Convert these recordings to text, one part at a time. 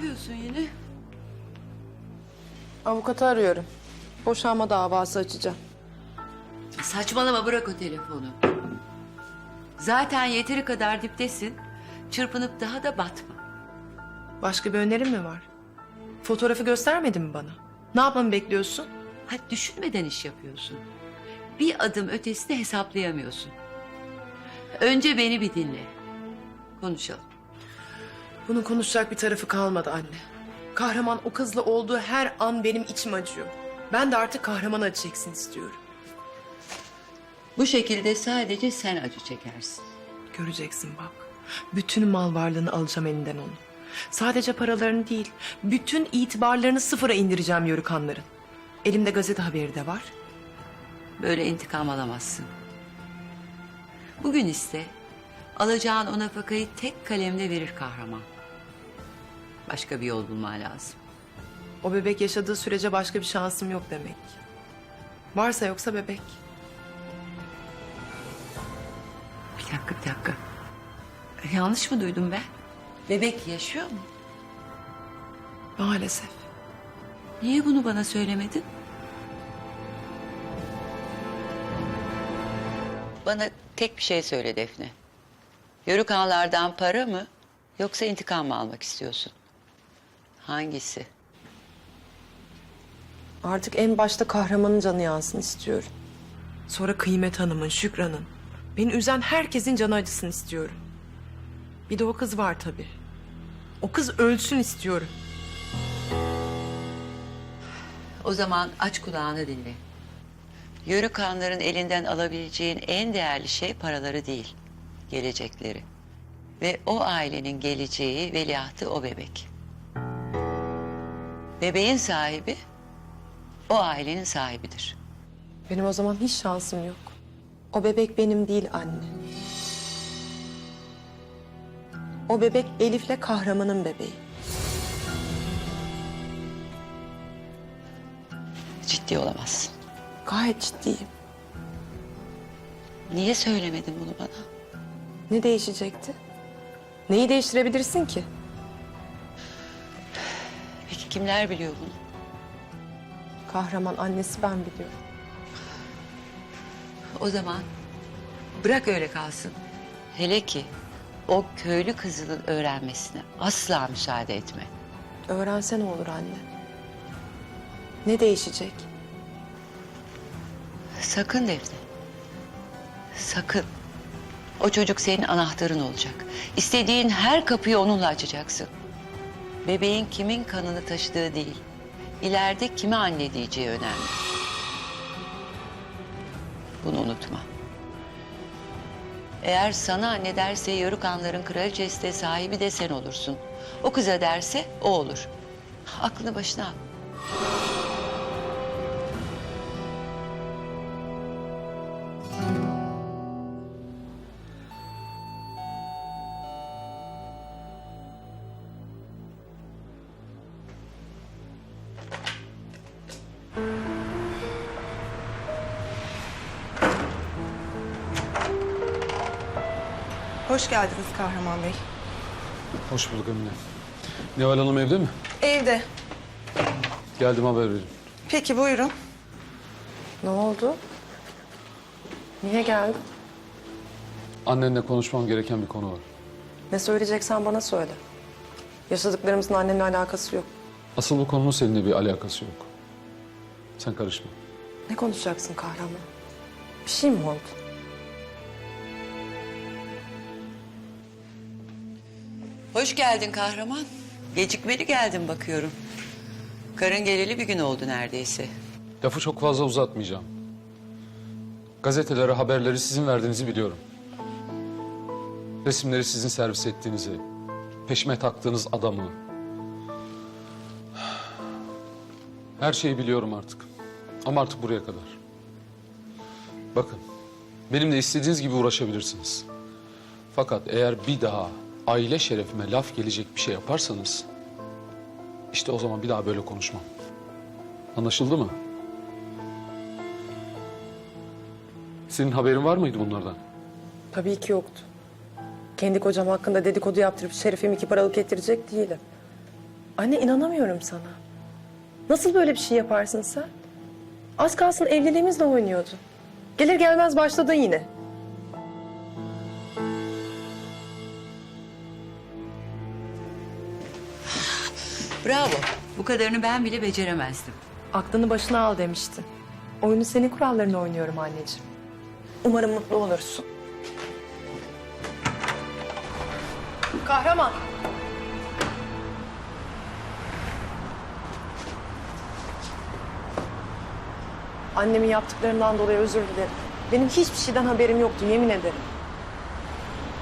yapıyorsun yine? Avukatı arıyorum. Boşanma davası açacağım. Saçmalama bırak o telefonu. Zaten yeteri kadar diptesin. Çırpınıp daha da batma. Başka bir önerin mi var? Fotoğrafı göstermedin mi bana? Ne yapmamı bekliyorsun? Hadi düşünmeden iş yapıyorsun. Bir adım ötesini hesaplayamıyorsun. Önce beni bir dinle. Konuşalım. Bunun konuşacak bir tarafı kalmadı anne. Kahraman o kızla olduğu her an benim içim acıyor. Ben de artık kahraman acı çeksin istiyorum. Bu şekilde sadece sen acı çekersin. Göreceksin bak. Bütün mal varlığını alacağım elinden onu. Sadece paralarını değil, bütün itibarlarını sıfıra indireceğim yörükanların. Elimde gazete haberi de var. Böyle intikam alamazsın. Bugün iste alacağın o nafakayı tek kalemle verir kahraman. Başka bir yol bulman lazım. O bebek yaşadığı sürece başka bir şansım yok demek. Varsa yoksa bebek. Bir dakika bir dakika. Yanlış mı duydum ben? Bebek yaşıyor mu? Maalesef. Niye bunu bana söylemedin? Bana tek bir şey söyle Defne. Yörük ağalardan para mı yoksa intikam mı almak istiyorsun? Hangisi? Artık en başta kahramanın canı yansın istiyorum. Sonra Kıymet Hanım'ın, Şükran'ın. Beni üzen herkesin canı acısın istiyorum. Bir de o kız var tabii. O kız ölsün istiyorum. O zaman aç kulağını dinle. Yörük hanların elinden alabileceğin en değerli şey paraları değil, gelecekleri. Ve o ailenin geleceği, veliahtı o bebek. Bebeğin sahibi o ailenin sahibidir. Benim o zaman hiç şansım yok. O bebek benim değil anne. O bebek Elif'le kahramanın bebeği. Ciddi olamazsın. Gayet ciddiyim. Niye söylemedin bunu bana? Ne değişecekti? Neyi değiştirebilirsin ki? Kimler biliyor bunu? Kahraman annesi ben biliyorum. O zaman bırak öyle kalsın. Hele ki o köylü kızının öğrenmesine asla müsaade etme. Öğrense ne olur anne? Ne değişecek? Sakın Defne. Sakın. O çocuk senin anahtarın olacak. İstediğin her kapıyı onunla açacaksın. Bebeğin kimin kanını taşıdığı değil. ileride kime anne diyeceği önemli. Bunu unutma. Eğer sana anne derse Yörük Anların kraliçesi de sahibi de sen olursun. O kıza derse o olur. Aklını başına al. Hoş geldiniz Kahraman Bey. Hoş bulduk Emine. Neval Hanım evde mi? Evde. Geldim haber verin. Peki buyurun. Ne oldu? Niye geldin? Annenle konuşmam gereken bir konu var. Ne söyleyeceksen bana söyle. Yaşadıklarımızın annemle alakası yok. Asıl bu konunun seninle bir alakası yok. Sen karışma. Ne konuşacaksın kahraman? Bir şey mi oldu? Hoş geldin kahraman. Gecikmeli geldin bakıyorum. Karın geleli bir gün oldu neredeyse. Lafı çok fazla uzatmayacağım. Gazetelere haberleri sizin verdiğinizi biliyorum. Resimleri sizin servis ettiğinizi, peşime taktığınız adamı. Her şeyi biliyorum artık. Ama artık buraya kadar. Bakın, benimle istediğiniz gibi uğraşabilirsiniz. Fakat eğer bir daha aile şerefime laf gelecek bir şey yaparsanız... ...işte o zaman bir daha böyle konuşmam. Anlaşıldı mı? Senin haberin var mıydı bunlardan? Tabii ki yoktu. Kendi kocam hakkında dedikodu yaptırıp şerefimi iki paralık ettirecek değilim. Anne inanamıyorum sana. Nasıl böyle bir şey yaparsın sen? Az kalsın evliliğimizle oynuyordu. Gelir gelmez başladın yine. Bravo. Bu kadarını ben bile beceremezdim. Aklını başına al demiştin. Oyunu senin kurallarına oynuyorum anneciğim. Umarım mutlu olursun. Kahraman. Annemin yaptıklarından dolayı özür dilerim. Benim hiçbir şeyden haberim yoktu yemin ederim.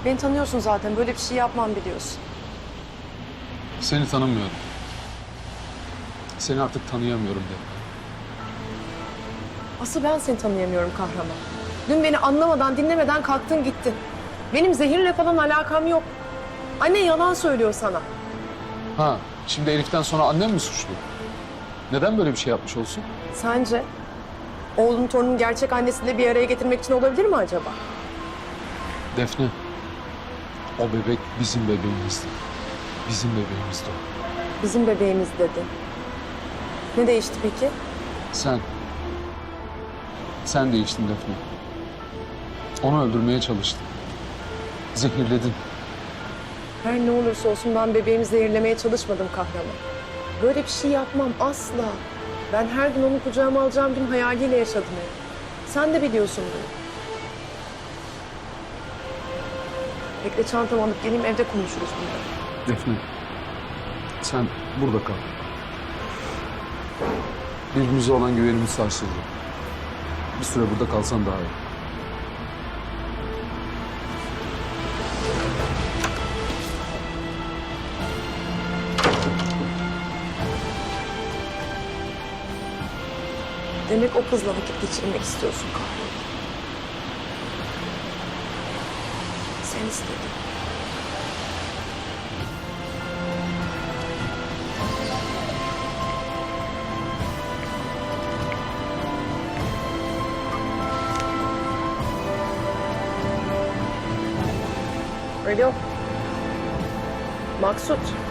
Beni tanıyorsun zaten böyle bir şey yapmam biliyorsun. Seni tanımıyorum. Seni artık tanıyamıyorum de. Asıl ben seni tanıyamıyorum kahraman. Dün beni anlamadan, dinlemeden kalktın gittin. Benim zehirle falan alakam yok. Anne yalan söylüyor sana. Ha, şimdi Elif'ten sonra annem mi suçlu? Neden böyle bir şey yapmış olsun? Sence oğlunun torunun gerçek annesiyle bir araya getirmek için olabilir mi acaba? Defne, o bebek bizim bebeğimizdi. Bizim bebeğimizdi o. Bizim bebeğimiz dedi. Ne değişti peki? Sen, sen değiştin Defne. Onu öldürmeye çalıştın. Zehirledin. Her ne olursa olsun ben bebeğimi zehirlemeye çalışmadım kahraman. Böyle bir şey yapmam asla. Ben her gün onu kucağıma alacağım gün hayaliyle yaşadım hep. Sen de biliyorsun bunu. Bekle çantamı alıp geleyim evde konuşuruz bunları. Defne, sen burada kal. Birbirimize olan güvenimiz sarsıldı. Bir süre burada kalsan daha iyi. Demek o kızla vakit geçirmek istiyorsun kahraman. Sen istedin. Perdeu? Maksut.